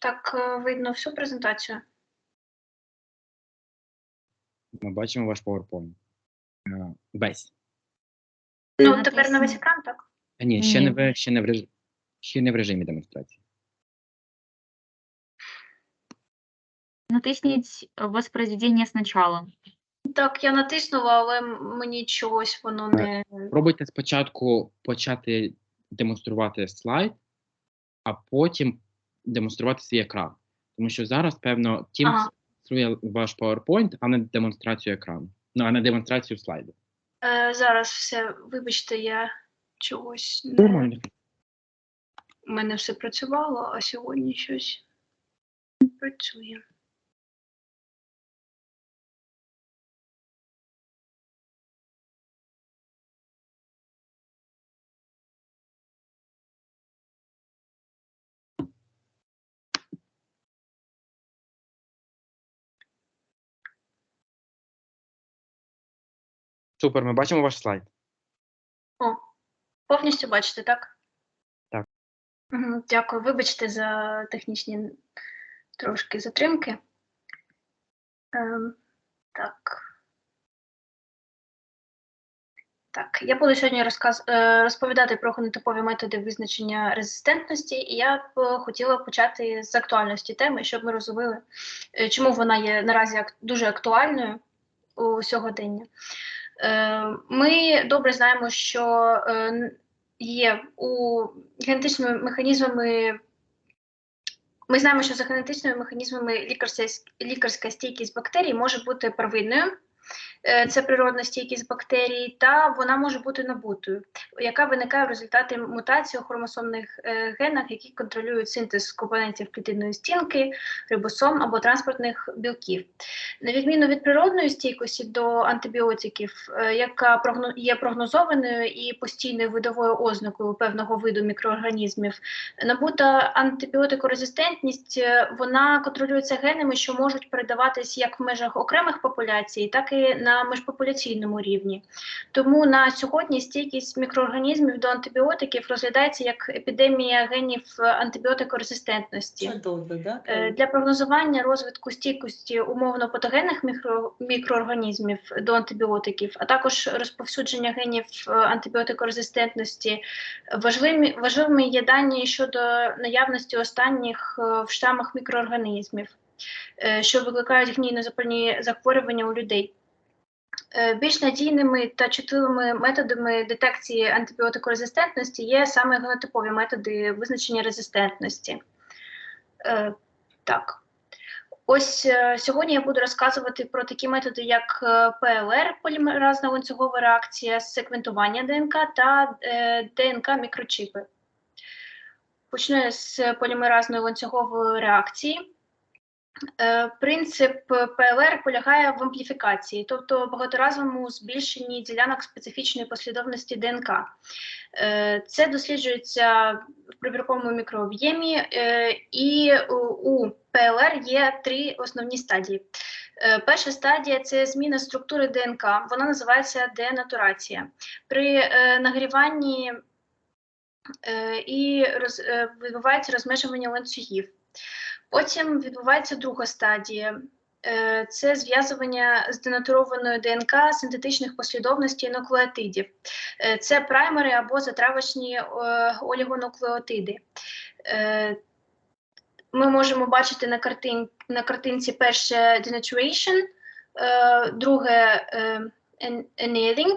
Так, е, видно всю презентацію. Ми бачимо ваш PowerPoint. Е, Весь. Ну, тепер на весь екран, так? А ні, ще Ні. не в ще не в режимі, ще не в режимі демонстрації. Натисніть воспроизведение сначала. Так, я натиснула, але мені чогось воно не. Пробуйте спочатку почати демонструвати слайд, а потім демонструвати свій екран. Тому що зараз, певно, Teams Ага. демонструє ваш PowerPoint, а не демонстрацію екрану. Ну, а не демонстрацію слайду. Е, зараз все, вибачте, я чогось не. Нормально. У мене все працювало, а сьогодні щось не працює. Супер, ми бачимо ваш слайд. О, Повністю бачите, так? Так. Дякую. Вибачте за технічні трошки затримки. Ем, так. Так, я буду сьогодні розказ... е, розповідати про генотипові методи визначення резистентності, і я б хотіла почати з актуальності теми, щоб ми розуміли, е, чому вона є наразі дуже актуальною у сьогодення. Е, Ми добре знаємо, що е, є у генетичними механізмами. Ми знаємо, що за генетичними механізмами лікарська, стійкість бактерій може бути первинною, це природна стійкість бактерій, та вона може бути набутою, яка виникає в результаті мутації у хромосомних е, генах, які контролюють синтез компонентів клітинної стінки, рибосом або транспортних білків. На відміну від природної стійкості до антибіотиків, е, яка є прогнозованою і постійною видовою ознакою певного виду мікроорганізмів, набута антибіотикорезистентність е, вона контролюється генами, що можуть передаватись як в межах окремих популяцій, так і на міжпопуляційному рівні. Тому на сьогодні стійкість мікроорганізмів до антибіотиків розглядається як епідемія генів антибіотикорезистентності. Добре, да? Е, Для прогнозування розвитку стійкості умовно патогенних мікро, мікроорганізмів до антибіотиків, а також розповсюдження генів е, антибіотикорезистентності, важливими, важливими є дані щодо наявності останніх е, в штамах мікроорганізмів, що викликають гнійно-запальні захворювання у людей. Е, Більш надійними та чутливими методами детекції антибіотикорезистентності є саме генотипові методи визначення резистентності. Е, так. Ось е, сьогодні я буду розказувати про такі методи, як ПЛР, полімеразна ланцюгова реакція, секвентування ДНК та ДНК мікрочипи. Почну я з полімеразної ланцюгової реакції. Е, Принцип ПЛР полягає в ампліфікації, тобто багаторазовому збільшенні ділянок специфічної послідовності ДНК. Е, Це досліджується в прибірковому мікрооб'ємі, е, і у- ПЛР є три основні стадії. Е, Перша стадія це зміна структури ДНК, вона називається денатурація. При е, нагріванні е, і е, відбувається розмежування ланцюгів. Потім відбувається друга стадія. Е, Це зв'язування з денатурованою ДНК синтетичних послідовностей нуклеотидів. Е, Це праймери або затравочні е, олігонуклеотиди. Ми можемо бачити на, картин, на картинці перше denaturation, друге annealing,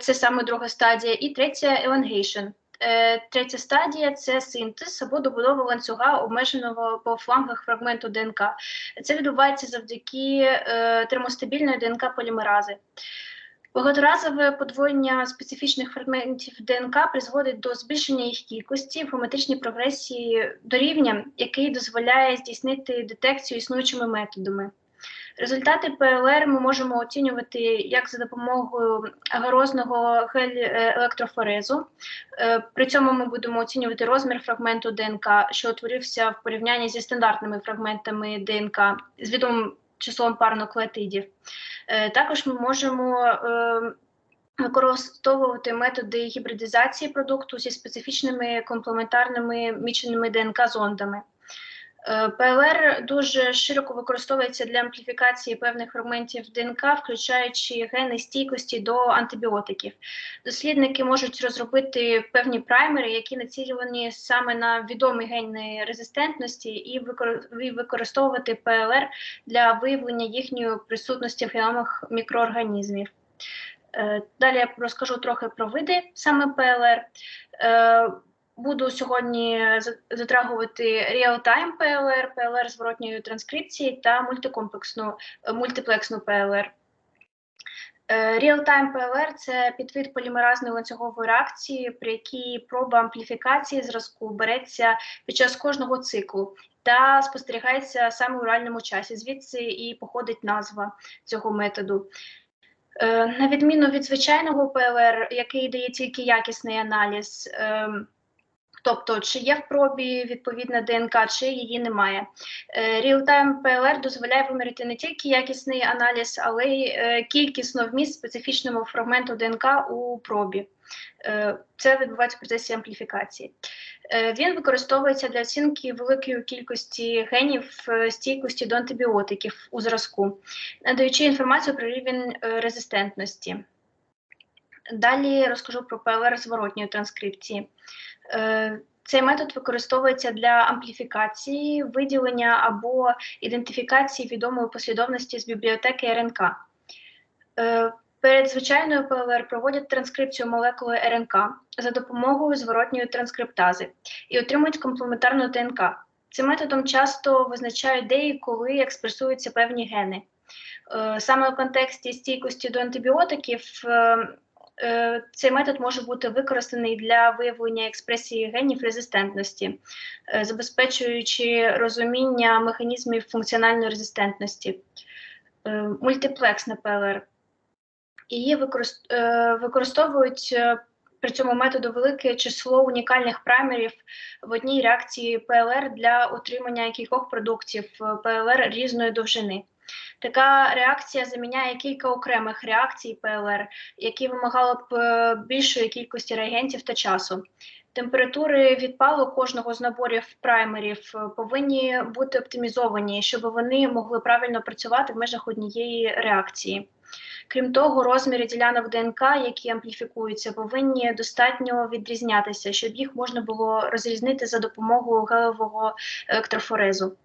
це саме друга стадія, і третя elongation. Е, Третя стадія це синтез або добудова ланцюга, обмеженого по флангах фрагменту ДНК. Це відбувається завдяки е, термостабільної ДНК полімерази. Багаторазове подвоєння специфічних фрагментів ДНК призводить до збільшення їх кількості в геометричній прогресії до рівня, який дозволяє здійснити детекцію існуючими методами. Результати ПЛР ми можемо оцінювати як за допомогою агарозного гель-електрофорезу. Е, При цьому ми будемо оцінювати розмір фрагменту ДНК, що утворився в порівнянні зі стандартними фрагментами ДНК з відомим числом пар нуклеотидів. Е, Також ми можемо е, використовувати методи гібридизації продукту зі специфічними комплементарними міченими ДНК-зондами. Е, ПЛР дуже широко використовується для ампліфікації певних фрагментів ДНК, включаючи гени стійкості до антибіотиків. Дослідники можуть розробити певні праймери, які націлені саме на відомі гени резистентності, і викор- використовувати ПЛР для виявлення їхньої присутності в геномах мікроорганізмів. Е, Далі я розкажу трохи про види саме ПЛР. Е, Буду сьогодні затрагувати реал-тайм ПЛР, ПЛР зворотньої транскрипції та мультикомплексну е, мультиплексну. Е, Real-time PLR – це підвид полімеразної ланцюгової реакції, при якій проба ампліфікації зразку береться під час кожного циклу та спостерігається саме у реальному часі. Звідси і походить назва цього методу. Е, На відміну від звичайного ПЛР, який дає тільки якісний аналіз, ем, тобто чи є в пробі відповідна ДНК, чи її немає. Е, Real-time PLR дозволяє виміряти не тільки якісний аналіз, але й е, кількісно вміст специфічного фрагменту ДНК у пробі. Е, Це відбувається в процесі ампліфікації. Він використовується для оцінки великої кількості генів стійкості до антибіотиків у зразку, надаючи інформацію про рівень резистентності. Далі розкажу про ПЛР зворотньої транскрипції. Е, Цей метод використовується для ампліфікації, виділення або ідентифікації відомої послідовності з бібліотеки РНК. Е, Перед звичайною ПЛР проводять транскрипцію молекули РНК за допомогою зворотньої транскриптази і отримують комплементарну ДНК. Цим методом часто визначають, де і коли експресуються певні гени. Е, Саме у контексті стійкості до антибіотиків цей метод може бути використаний для виявлення експресії генів резистентності, е, забезпечуючи розуміння механізмів функціональної резистентності. Е, Мультиплексна ПЛР. Її е, використовують е, при цьому методу велике число унікальних праймерів в одній реакції ПЛР для отримання кількох продуктів е, ПЛР різної довжини. Така реакція заміняє кілька окремих реакцій ПЛР, які вимагали б е, більшої кількості реагентів та часу. Температури відпалу кожного з наборів праймерів е, повинні бути оптимізовані, щоб вони могли правильно працювати в межах однієї реакції. Крім того, розміри ділянок ДНК, які ампліфікуються, повинні достатньо відрізнятися, щоб їх можна було розрізнити за допомогою гелевого електрофорезу.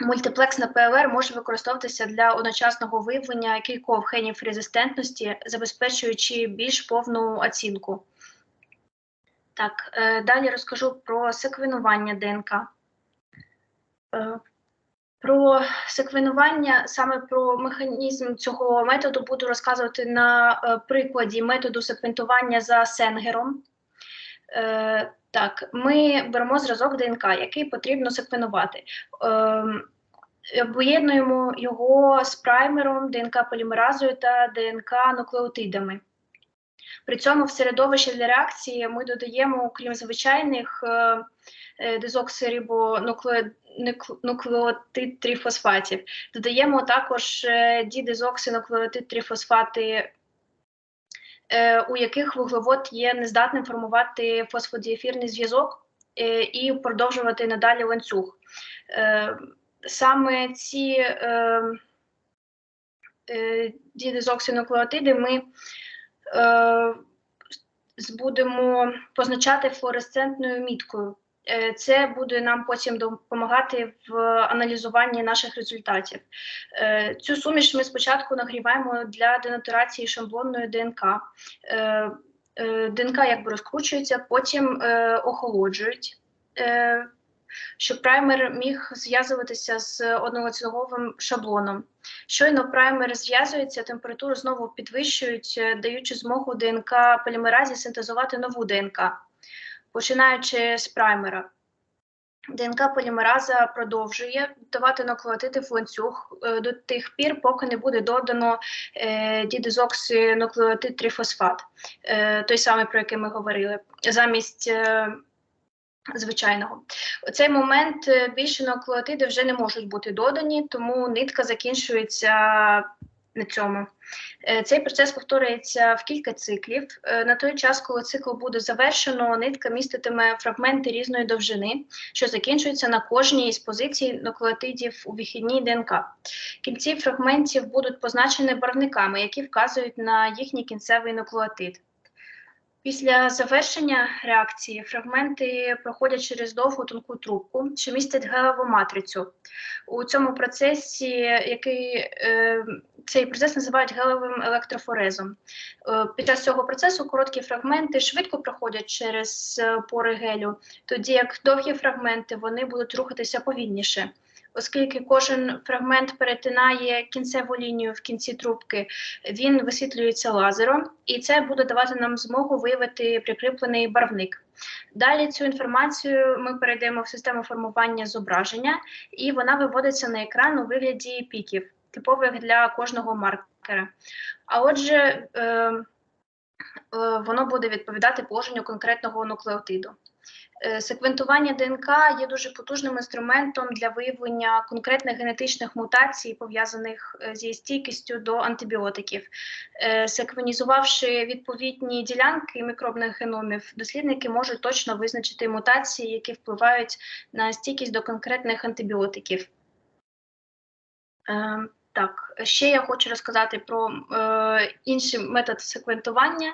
Мультиплексна ПЛР може використовуватися для одночасного виявлення кількох генів резистентності, забезпечуючи більш повну оцінку. Так, е, далі розкажу про секвенування ДНК. Е, Про секвенування, саме про механізм цього методу буду розказувати на е, прикладі методу секвентування за Сенгером. Е, так, ми беремо зразок ДНК, який потрібно секвенувати. Ем, Об'єднуємо його з праймером, ДНК-полімеразою та ДНК-нуклеотидами. При цьому в середовище для реакції ми додаємо, крім звичайних е, е, дезоксирибонуклеотид трифосфатів, додаємо також дідезоксинуклеотид трифосфати, у яких вуглевод є нездатним формувати фосфодіефірний зв'язок е, і продовжувати надалі ланцюг. Е, Саме ці е, е, дідезоксинуклеотиди ми е, будемо позначати флуоресцентною міткою. Е, Це буде нам потім допомагати в аналізуванні наших результатів. Е, Цю суміш ми спочатку нагріваємо для денатурації шаблонної ДНК. Е, ДНК якби розкручується, потім охолоджують. Щоб праймер міг зв'язуватися з одноланцюговим шаблоном. Щойно праймер зв'язується, температуру знову підвищують, даючи змогу ДНК полімеразі синтезувати нову ДНК, починаючи з праймера. ДНК полімераза продовжує давати нуклеотиди в ланцюг е, до тих пір, поки не буде додано е, дідезоксинуклеотид трифосфат, е, той самий, про який ми говорили. Замість звичайного. У цей момент більше нуклеотиди вже не можуть бути додані, тому нитка закінчується на цьому. Е, Цей процес повторюється в кілька циклів. Е, На той час, коли цикл буде завершено, нитка міститиме фрагменти різної довжини, що закінчуються на кожній із позицій нуклеотидів у вихідній ДНК. Кінці фрагментів будуть позначені барвниками, які вказують на їхній кінцевий нуклеотид. Після завершення реакції фрагменти проходять через довгу тонку трубку, що містять гелеву матрицю. У цьому процесі, який е, цей процес називають гелевим електрофорезом. Е, під час цього процесу короткі фрагменти швидко проходять через е, пори гелю, тоді як довгі фрагменти вони будуть рухатися повільніше. Оскільки кожен фрагмент перетинає кінцеву лінію в кінці трубки, він висвітлюється лазером, і це буде давати нам змогу виявити прикріплений барвник. Далі цю інформацію ми перейдемо в систему формування зображення, і вона виводиться на екран у вигляді піків, типових для кожного маркера. А отже, е, е, воно буде відповідати положенню конкретного нуклеотиду. Е, Секвентування ДНК є дуже потужним інструментом для виявлення конкретних генетичних мутацій, пов'язаних е, зі стійкістю до антибіотиків. Секвенізувавши відповідні ділянки мікробних геномів, дослідники можуть точно визначити мутації, які впливають на стійкість до конкретних антибіотиків. Так, ще я хочу розказати про е, інший метод секвентування.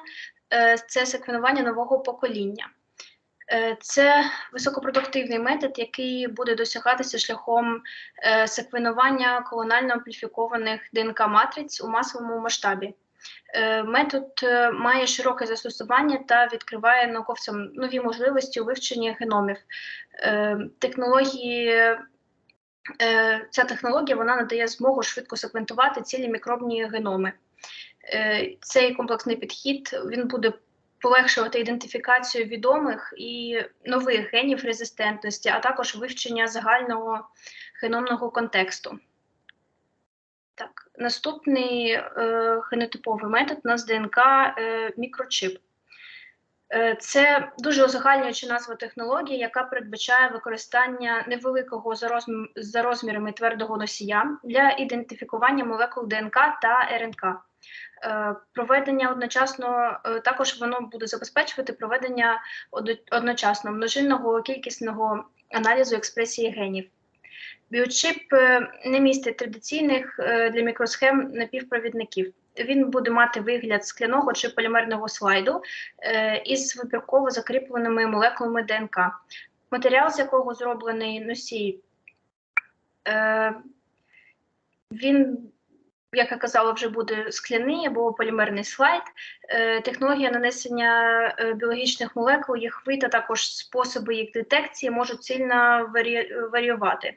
Е, це секвенування нового покоління. Е, Це високопродуктивний метод, який буде досягатися шляхом е, секвенування колонально ампліфікованих ДНК-матриць у масовому масштабі. Е, Метод е, має широке застосування та відкриває науковцям нові можливості у вивченні геномів. Е, Технології, ця технологія вона надає змогу швидко секвентувати цілі мікробні геноми. Е, Цей комплексний підхід він буде полегшувати ідентифікацію відомих і нових генів резистентності, а також вивчення загального геномного контексту. Так, наступний е, генотиповий метод у нас ДНК е, мікрочип. Е, Це дуже узагальнююча назва технології, яка передбачає використання невеликого за, розм... за розмірами твердого носія для ідентифікування молекул ДНК та РНК. Е, Проведення одночасно е, також воно буде забезпечувати проведення одночасно множинного кількісного аналізу експресії генів. Біочип не містить традиційних для мікросхем напівпровідників. Він буде мати вигляд скляного чи полімерного слайду е, із вибірково закріпленими молекулами ДНК. Матеріал, з якого зроблений носій, е, він, як я казала, вже буде скляний або полімерний слайд. Е, Технологія нанесення біологічних молекул, їх вид, а також способи їх детекції можуть сильно варіювати.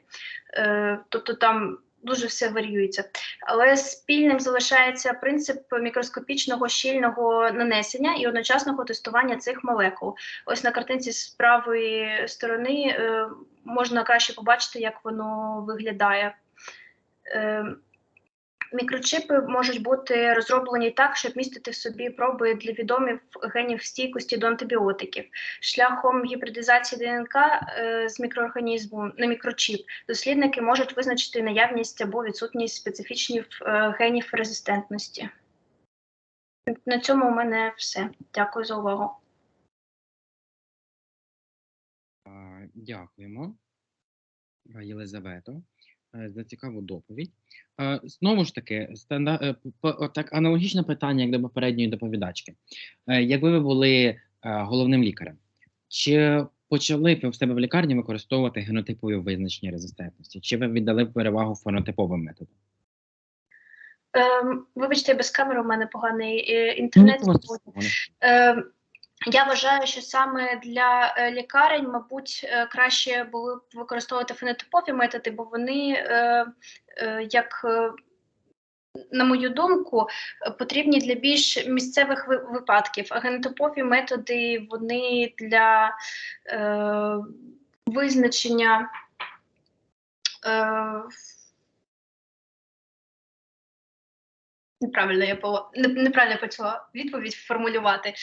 Тобто там дуже все варіюється. Але спільним залишається принцип мікроскопічного щільного нанесення і одночасного тестування цих молекул. Ось на картинці з правої сторони е, можна краще побачити, як воно виглядає. Мікрочипи можуть бути розроблені так, щоб містити в собі проби для відомих генів стійкості до антибіотиків. Шляхом гібридизації ДНК е, з мікроорганізму на мікрочіп дослідники можуть визначити наявність або відсутність специфічних е, генів резистентності. На цьому у мене все. Дякую за увагу. Дякуємо, Єлизавето, е, за цікаву доповідь. Е, Знову ж таки, станда... е, так аналогічне питання, як до попередньої доповідачки. Е, Якби ви були головним лікарем, чи почали б ви в себе в лікарні використовувати генотипові визначення резистентності? Чи ви віддали б перевагу фенотиповим методам? Ем, вибачте, без камери у мене поганий Ну, інтернет. нікого страшного. Е, Я вважаю, що саме для е, лікарень, мабуть, е, краще було б використовувати фенотипові методи, бо вони, е, як на мою думку, потрібні для більш місцевих випадків. А генотипові методи вони для визначення. Е, Неправильно я неправильно почала відповідь формулювати.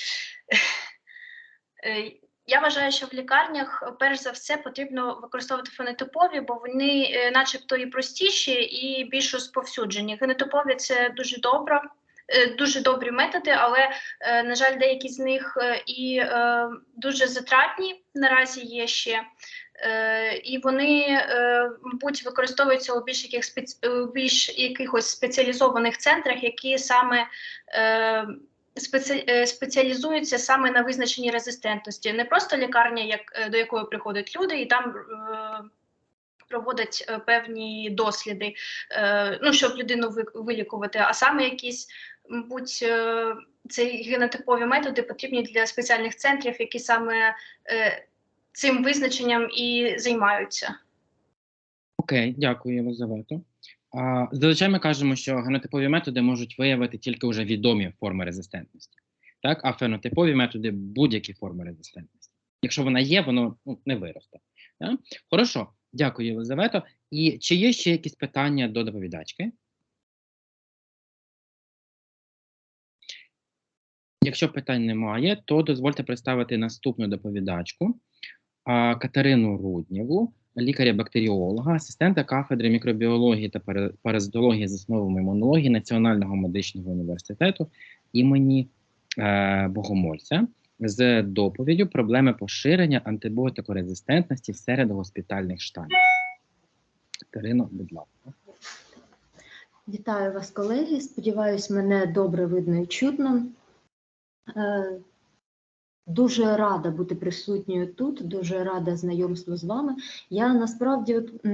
Е, Я вважаю, що в лікарнях е, перш за все потрібно використовувати фенотипові, бо вони, е, начебто, і простіші, і більш розповсюджені. Фенотипові це дуже добре. Дуже добрі методи, але на жаль, деякі з них і дуже затратні наразі є ще. І вони, мабуть, використовуються у більш яких у більш якихось спеціалізованих центрах, які саме спеціалізуються саме на визначенні резистентності. Не просто лікарня, як е, до якої приходять люди, і там е, проводять е, певні досліди, е, ну щоб людину вилікувати, а саме якісь, мабуть, е, ці генотипові методи потрібні для спеціальних центрів, які саме е, цим визначенням і займаються. Окей, дякую, Єлизавето. Зазвичай ми кажемо, що генотипові методи можуть виявити тільки вже відомі форми резистентності, так? а фенотипові методи будь-які форми резистентності. Якщо вона є, воно ну, не виросте. Так? Хорошо, дякую, Єлизавето. І чи є ще якісь питання до доповідачки? Якщо питань немає, то дозвольте представити наступну доповідачку Катерину Руднєву, лікаря-бактеріолога, асистента кафедри мікробіології та паразитології з основами імунології Національного медичного університету імені е, Богомольця з доповіддю проблеми поширення антибіотикорезистентності серед госпітальних штамів. Катерино, будь ласка. Вітаю вас, колеги. Сподіваюсь, мене добре видно і чутно. Дуже рада бути присутньою тут, дуже рада знайомству з вами. Я насправді от,